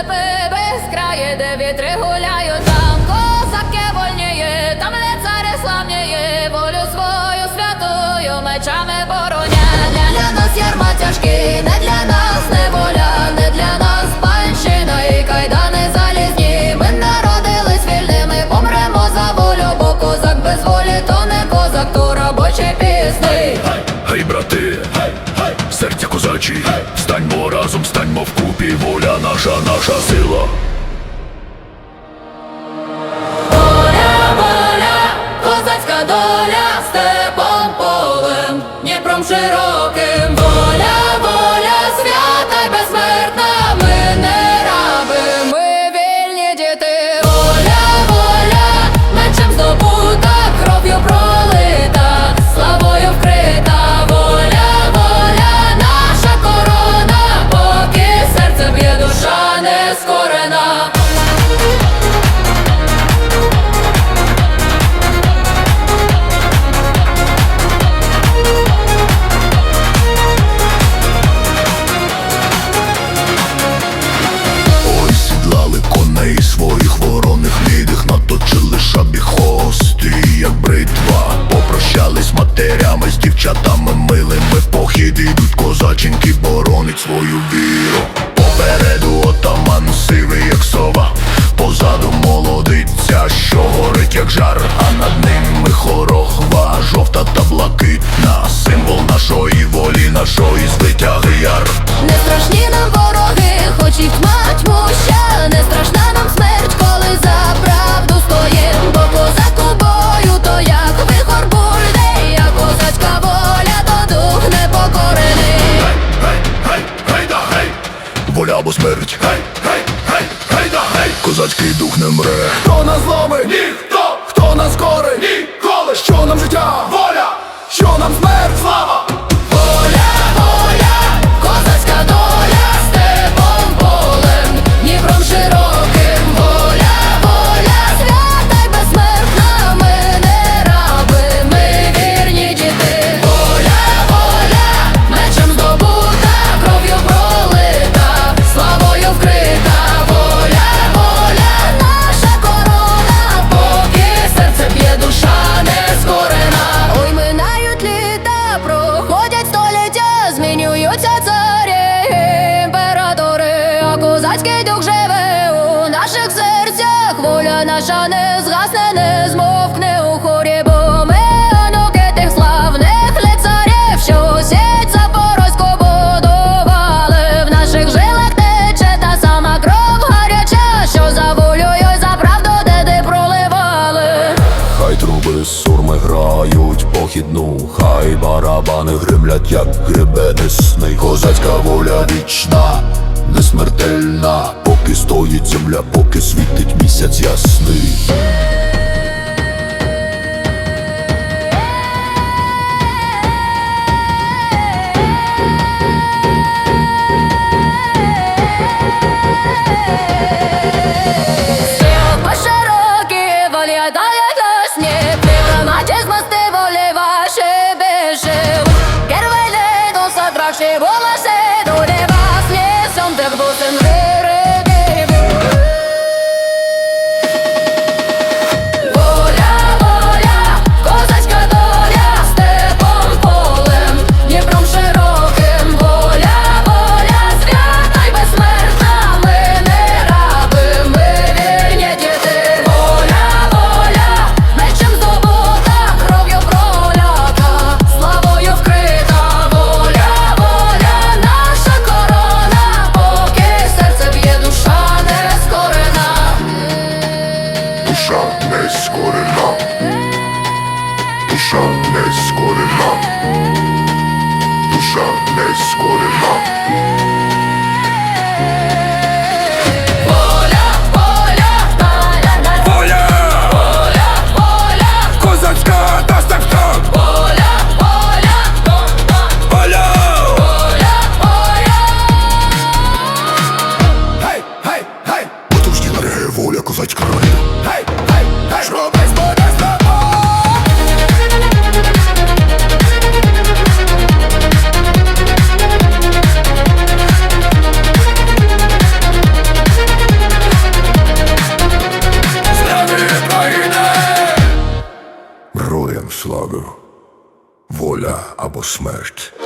степи безкрає, де вітри гуляють, там козаки вольніє, там лицари славніє, волю свою святую мечами бороня. Не для нас ярма тяжкі, не для нас неволя, не для нас панщина і кайдани залізні. Ми народились вільними, помремо за волю, бо козак без волі, то не козак, то робочий пісний. Гей, брати, наша, наша сила. Дівчатами милими. Похід ідуть козаченьки, боронить свою віру. Мре. Хто нас зломить? Ніхто! Хто нас корить? Ніколи! Що нам життя? Воля! Що нам смерть? Слава! Наша не згасне, не змовкне у хорі Бо ми онуки тих славних лицарів Що сіть Запорозьку будували В наших жилах тече та сама кров гаряча Що за волю й за правду деди проливали. Хай труби сурми грають похідну, хай барабани гримлять, як гребе сни Козацька воля вічна, несмертельна, поки стоїть земля, поки світить місяць ясний. Стрілок по широкій не скорена. Воля, Козацька воля. Гей, гей, гей! Воля або смерть.